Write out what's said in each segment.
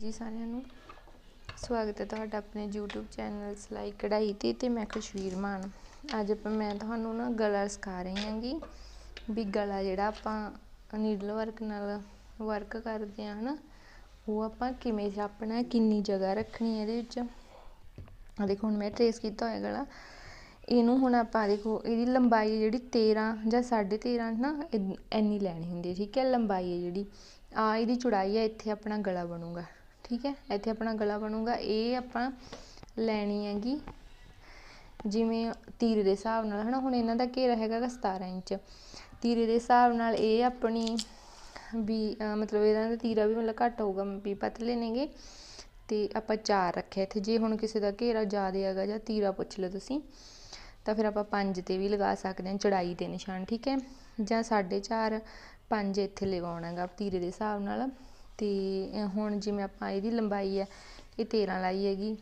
ਜੀ ਸਾਰਿਆਂ ਨੂੰ। ਸਵਾਗਤ ਹੈ ਤੁਹਾਡਾ ਆਪਣੇ YouTube ਚੈਨਲ ਸਲਾਈ ਕਢਾਈ ਤੇ ਤੇ ਮੈਂ ਖੁਸ਼ਵੀਰ ਮਾਨ। ਅੱਜ ਆਪਾਂ ਮੈਂ ਤੁਹਾਨੂੰ ਨਾ ਗਲਾ ਸਿਖਾ ਰਹੀ ਹਾਂਗੀ ਵੀ ਗਲਾ ਜਿਹੜਾ ਆਪਾਂ ਨੀਡਲ ਵਰਕ ਨਾਲ ਵਰਕ ਕਰਦੇ ਆ ਹਨਾ, ਉਹ ਆਪਾਂ ਕਿਵੇਂ ਛਾਪਣਾ ਕਿੰਨੀ ਜਗ੍ਹਾ ਰੱਖਣੀ ਹੈ ਇਹਦੇ ਵਿੱਚ। ਦੇਖੋ, ਹੁਣ ਮੈਂ ਟ੍ਰੇਸ ਕੀਤਾ ਹੋਇਆ ਗਲਾ। ਇਹਨੂੰ ਹੁਣ ਆਪਾਂ ਦੇਖੋ, ਇਹਦੀ ਲੰਬਾਈ ਜਿਹੜੀ 13 ਜਾਂ 13.5 ਨਾ ਇੰਨੀ ਲੈਣੀ ਹੁੰਦੀ ਹੈ, ਠੀਕ ਹੈ? ਲੰਬਾਈ ਹੈ ਜਿਹੜੀ। ਆ ਇਹਦੀ ਚੌੜਾਈ ਹੈ, ਇੱਥੇ ਆਪਣਾ ਗਲਾ ਬਣੂਗਾ। ਠੀਕ ਹੈ? ਇੱਥੇ ਆਪਣਾ ਗਲਾ ਬਣੂਗਾ। ਇਹ ਆਪਾਂ ਲੈਣੀ ਹੈਗੀ ਜਿਵੇਂ ਤੀਰ ਦੇ ਹਿਸਾਬ ਨਾਲ, ਹਨਾ? ਹੁਣ ਇਹਨਾਂ ਦਾ ਘੇਰਾ ਹੈਗਾ 17 ਇੰਚ। ਤੀਰੇ ਦੇ ਹਿਸਾਬ ਨਾਲ ਇਹ ਆਪਣੀ ਵੀ ਮਤਲਬ ਇਹਨਾਂ ਦਾ ਤੀਰਾ ਵੀ ਮਤਲਬ ਘੱਟ ਹੋਊਗਾ, ਵੀ ਪਤਲੇ ਨੇਗੇ। ਤੇ ਆਪਾਂ ਚਾਰ ਰੱਖਿਆ ਇੱਥੇ। ਜੇ ਹੁਣ ਕਿਸੇ ਦਾ ਘੇਰਾ ਜ਼ਿਆਦਾ ਹੈਗਾ ਜਾਂ ਤੀਰਾ ਪੁੱਛ ਲਓ ਤੁਸੀਂ, ਤਾਂ ਫਿਰ ਆਪਾਂ ਪੰਜ ਤੇ ਵੀ ਲਗਾ ਸਕਦੇ ਹਾਂ, ਚੜਾਈ ਦੇ ਨਿਸ਼ਾਨ, ਠੀਕ ਹੈ? ਜਾਂ 4.5 5 ਇੱਥੇ ਲਗਾਉਣਾਗਾ ਤੀਰੇ ਦੇ ਹਿਸਾਬ ਨਾਲ। ਅਤੇ ਹੁਣ ਜਿਵੇਂ ਆਪਾਂ ਇਹਦੀ ਲੰਬਾਈ ਹੈ ਇਹ 13 ਲਾਈ ਹੈਗੀ।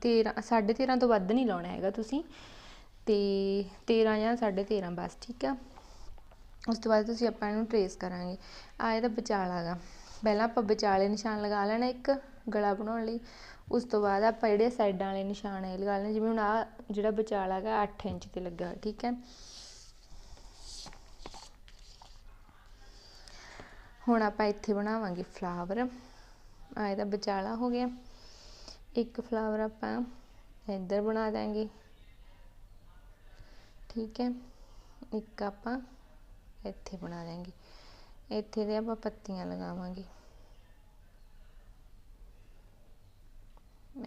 13 13.5 ਤੋਂ ਵੱਧ ਨਹੀਂ ਲਾਉਣਾ ਹੈਗਾ ਤੁਸੀਂ। ਅਤੇ ਤੇਰ੍ਹਾਂ ਜਾਂ 13.5 ਬਸ, ਠੀਕ ਆ? ਉਸ ਤੋਂ ਬਾਅਦ ਤੁਸੀਂ ਆਪਾਂ ਇਹਨੂੰ ਟਰੇਸ ਕਰਾਂਗੇ। ਆ ਇਹਦਾ ਵਿਚਾਲਾ ਗਾ। ਪਹਿਲਾਂ ਆਪਾਂ ਵਿਚਾਲੇ ਨਿਸ਼ਾਨ ਲਗਾ ਲੈਣਾ ਇੱਕ ਗਲਾ ਬਣਾਉਣ ਲਈ। ਉਸ ਤੋਂ ਬਾਅਦ ਆਪਾਂ ਜਿਹੜੇ ਸਾਈਡਾਂ ਵਾਲੇ ਨਿਸ਼ਾਨ ਹੈ ਲਗਾ ਲੈਣੇ। ਜਿਵੇਂ ਹੁਣ ਆ ਜਿਹੜਾ ਵਿਚਾਲਾ ਹੈਗਾ 8 ਇੰਚ ਤੇ ਲੱਗਾ, ਠੀਕ ਹੈ ਹੁਣ ਆਪਾਂ ਇੱਥੇ ਬਣਾਵਾਂਗੇ ਫਲਾਵਰ। ਆ ਇਹਦਾ ਵਿਚਾਲਾ ਹੋ ਗਿਆ। ਇੱਕ ਫਲਾਵਰ ਆਪਾਂ ਇੱਧਰ ਬਣਾ ਦਾਂਗੇ ਠੀਕ ਹੈ। ਇੱਕ ਆਪਾਂ ਇੱਥੇ ਬਣਾ ਦਾਂਗੇ ਇੱਥੇ ਦੇ ਆਪਾਂ ਪੱਤੀਆਂ ਲਗਾਵਾਂਗੇ।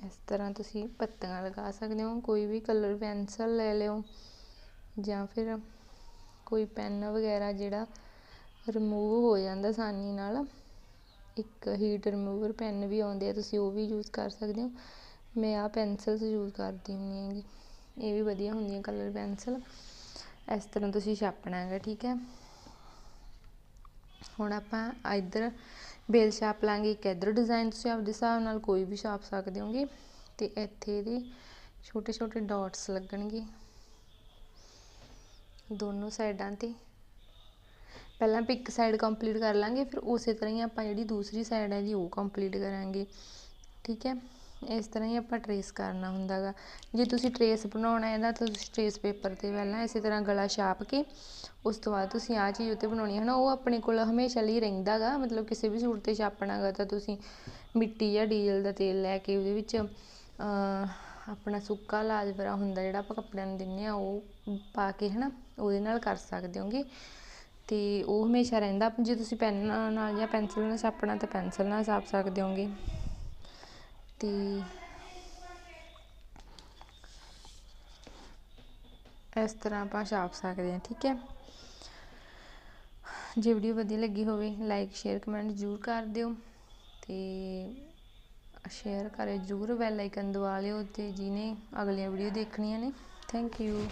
ਇਸ ਤਰ੍ਹਾਂ ਤੁਸੀਂ ਪੱਤੀਆਂ ਲਗਾ ਸਕਦੇ ਹੋ। ਕੋਈ ਵੀ ਕਲਰ ਪੈਨਸਲ ਲੈ ਲਿਓ ਜਾਂ ਫਿਰ ਕੋਈ ਪੈਨ ਵਗੈਰਾ ਜਿਹੜਾ ਰਿਮੂਵ ਹੋ ਜਾਂਦਾ ਆਸਾਨੀ ਨਾਲ। ਇੱਕ ਹੀਟ ਰਿਮੂਵਰ ਪੈੱਨ ਵੀ ਆਉਂਦੇ ਆ, ਤੁਸੀਂ ਉਹ ਵੀ ਯੂਜ਼ ਕਰ ਸਕਦੇ ਹੋ। ਮੈਂ ਆਹ ਪੈਨਸਿਲਸ ਯੂਜ਼ ਕਰਦੀ ਹੁੰਦੀ ਹੈਗੀ। ਇਹ ਵੀ ਵਧੀਆ ਹੁੰਦੀਆਂ ਕਲਰ ਪੈਨਸਿਲ ਇਸ ਤਰ੍ਹਾਂ ਤੁਸੀਂ ਛਾਪਣਾ ਹੈਗਾ, ਠੀਕ ਹੈ। ਹੁਣ ਆਪਾਂ ਇੱਧਰ ਬੇਲ ਛਾਪ ਲਾਂਗੇ। ਇੱਕ ਇੱਧਰ ਡਿਜ਼ਾਈਨ ਤੁਸੀਂ ਆਪਦੇ ਹਿਸਾਬ ਨਾਲ ਕੋਈ ਵੀ ਛਾਪ ਸਕਦੇ ਹੋਗੇ। ਤੇ ਇੱਥੇ ਇਹਦੇ ਛੋਟੇ ਛੋਟੇ ਡਾਟਸ ਲੱਗਣਗੇ। ਦੋਨੋਂ ਸਾਈਡਾਂ ਤੇ। ਪਹਿਲਾਂ ਆਪਾਂ ਇੱਕ ਸਾਈਡ ਕੰਪਲੀਟ ਕਰ ਲਾਂਗੇ, ਫਿਰ ਉਸੇ ਤਰ੍ਹਾਂ ਹੀ ਆਪਾਂ ਜਿਹੜੀ ਦੂਸਰੀ ਸਾਈਡ ਹੈ ਜੀ ਉਹ ਕੰਪਲੀਟ ਕਰਾਂਗੇ। ਠੀਕ ਹੈ? ਇਸ ਤਰ੍ਹਾਂ ਹੀ ਆਪਾਂ ਟਰੇਸ ਕਰਨਾ ਹੁੰਦਾਗਾ। ਜੇ ਤੁਸੀਂ ਟਰੇਸ ਬਣਾਉਣਾ ਹੈ ਤਾਂ ਤੁਸੀਂ ਟਰੇਸ ਪੇਪਰ ਤੇ ਪਹਿਲਾਂ ਇਸੇ ਤਰ੍ਹਾਂ ਗਲਾ ਛਾਪ ਕੇ ਉਸ ਤੋਂ ਬਾਅਦ ਤੁਸੀਂ ਆ ਚੀਜ਼ ਉੱਤੇ ਬਣਾਉਣੀ ਹੈ ਨਾ, ਉਹ ਆਪਣੇ ਕੋਲ ਹਮੇਸ਼ਾ ਲਈ ਰਹਿੰਦਾਗਾ। ਮਤਲਬ ਕਿਸੇ ਵੀ ਸੂਟ ਤੇ ਛਾਪਣਾਗਾ ਤਾਂ ਤੁਸੀਂ ਮਿੱਟੀ ਜਾਂ ਡੀਜ਼ਲ ਦਾ ਤੇਲ ਲੈ ਕੇ ਉਹਦੇ ਵਿੱਚ ਆਪਣਾ ਸੁੱਕਾ ਲਾਜਵਰਾ ਹੁੰਦਾ ਜਿਹੜਾ ਆਪਾਂ ਕੱਪੜਿਆਂ ਨੂੰ ਦਿੰਨੇ ਆ, ਉਹ ਪਾ ਕੇ ਹਨਾ, ਉਹਦੇ ਨਾਲ ਕਰ ਸਕਦੇ ਹੋਗੇ। ਅਤੇ ਉਹ ਹਮੇਸ਼ਾ ਰਹਿੰਦਾ। ਜੇ ਤੁਸੀਂ ਪੈੱਨ ਨਾਲ ਜਾਂ ਪੈਨਸਿਲ ਨਾਲ ਛਾਪਣਾ, ਤਾਂ ਪੈਨਸਲ ਨਾਲ ਛਾਪ ਸਕਦੇ ਹੋਗੇ। ਅਤੇ ਇਸ ਤਰ੍ਹਾਂ ਆਪਾਂ ਛਾਪ ਸਕਦੇ ਹਾਂ, ਠੀਕ ਹੈ? ਜੇ ਵੀਡੀਓ ਵਧੀਆ ਲੱਗੀ ਹੋਵੇ ਲਾਈਕ ਸ਼ੇਅਰ ਕਮੈਂਟ ਜ਼ਰੂਰ ਕਰ ਦਿਓ। ਤੇ ਸ਼ੇਅਰ ਕਰੇ ਜ਼ਰੂਰ ਬੈਲ ਆਈਕਨ ਦਬਾ ਲਿਓ ਤੇ ਜਿਹਨੇ ਅਗਲੀਆਂ ਵੀਡੀਓ ਦੇਖਣੀਆਂ ਨੇ। Thank you